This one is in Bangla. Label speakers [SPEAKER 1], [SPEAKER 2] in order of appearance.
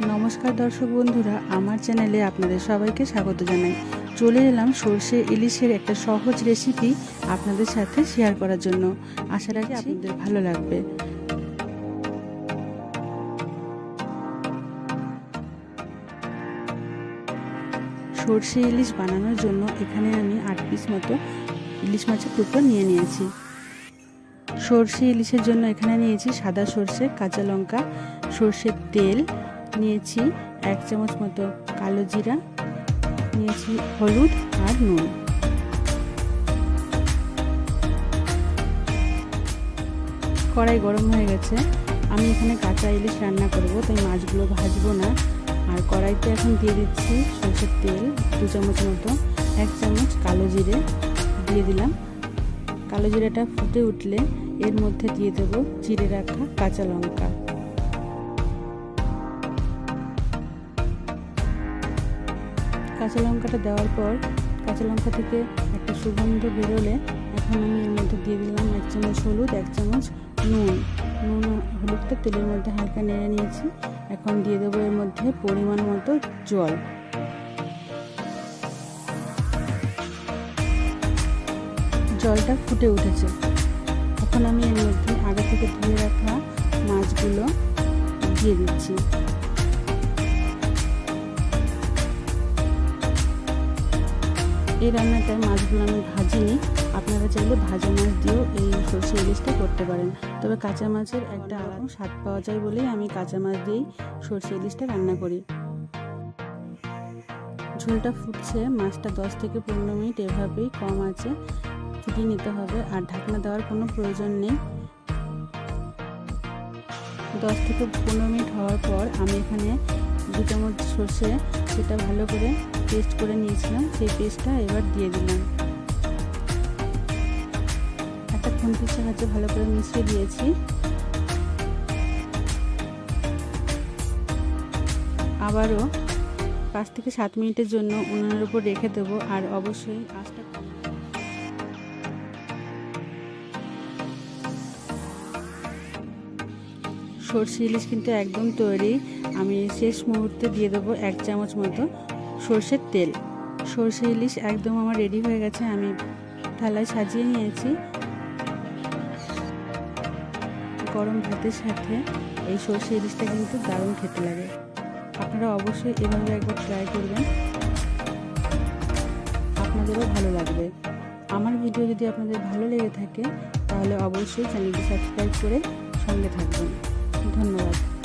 [SPEAKER 1] নমস্কার দর্শক বন্ধুরা আমার চ্যানেলে আপনাদের সবাইকে স্বাগত জানাই। চলে এলাম সর্ষে ইলিশের একটা সহজ রেসিপি আপনাদের সাথে শেয়ার করার জন্য। আশা রাখি আপনাদের ভালো লাগবে। সর্ষে ইলিশ বানানোর জন্য এখানে আমি আট পিস মতো ইলিশ মাছের টুকরো নিয়ে নিয়েছি। সর্ষে ইলিশের জন্য এখানে নিয়েছি সাদা সর্ষে কাঁচা লঙ্কা সর্ষের তেল নিয়েছি এক চামচ মতো কালো জিরা, নিয়েছি হলুদ আর নুন। কড়াই গরম হয়ে গেছে। আমি এখানে কাঁচা ইলিশ রান্না করব, তাই মাছগুলো ভাজবো না। আর কড়াইতে এখন দিয়ে দিচ্ছি সর্ষের তেল, দু চামচ মতো, এক চামচ কালো জিরে দিয়ে দিলাম। কালো জিরাটা ফুটে উঠলে এর মধ্যে দিয়ে দেবো চিড়ে রাখা কাঁচা লঙ্কা। কাঁচা লঙ্কাটা দেওয়ার পর কাঁচা লঙ্কা থেকে একটা সুগন্ধ বেরোলে এখন আমি এর মধ্যে দিয়ে দিলাম এক চামচ হলুদ, এক চামচ নুন। নুন হলুদটা তেলের মধ্যে হালকা নেড়ে নিয়েছি। এখন দিয়ে দেবো এর মধ্যে পরিমাণ মতো জল। জলটা ফুটে উঠেছে। এখন আমি এর মধ্যে আগে থেকে ধুয়ে রাখা মাছগুলো দিয়ে দিচ্ছি। এই রান্নাটার মাছগুলো আমি ভাজিনি। আপনারা চাইলে ভাজা মাছ দিয়েও এই সর্ষে ইলিশটা করতে পারেন। তবে কাঁচা মাছের একটা আলাদা স্বাদ পাওয়া যায় বলেই আমি কাঁচা মাছ দিয়েই সর্ষে ইলিশটা রান্না করি। ঝোলটা ফুটছে, মাছটা দশ থেকে পনেরো মিনিট এভাবেই কম আছে। ফুটিয়ে নিতে হবে, আর ঢাকনা দেওয়ার কোনো প্রয়োজন নেই। দশ থেকে পনেরো মিনিট হওয়ার পর আমি এখানে দু চামচ সর্ষে সেটা ভালো করে পেস্ট করে নিয়েছিলাম, সেই পেস্টটা এবার দিয়ে দিলাম। একটা খুন্তির সাহায্যে ভালো করে মিশিয়ে দিয়েছি। আবারও পাঁচ থেকে সাত মিনিটের জন্য উনুনের উপর রেখে দেবো, আর অবশ্যই আঁচটা সর্ষে ইলিশ কিন্তু একদম তৈরি। আমি শেষ মুহূর্তে দিয়ে দেবো এক চামচ মতো সর্ষের তেল। সর্ষে ইলিশ একদম আমার রেডি হয়ে গেছে, আমি থালায় সাজিয়ে নিয়েছি। গরম ভাতের সাথে এই সর্ষে ইলিশটা কিন্তু দারুণ খেতে লাগে। আপনারা অবশ্যই এভাবে একবার ট্রাই করবেন। আপনাদেরও ভালো লাগবে। আমার ভিডিও যদি আপনাদের ভালো লেগে থাকে, তাহলে অবশ্যই চ্যানেলটি সাবস্ক্রাইব করে সঙ্গে থাকবেন। ধন্যবাদ।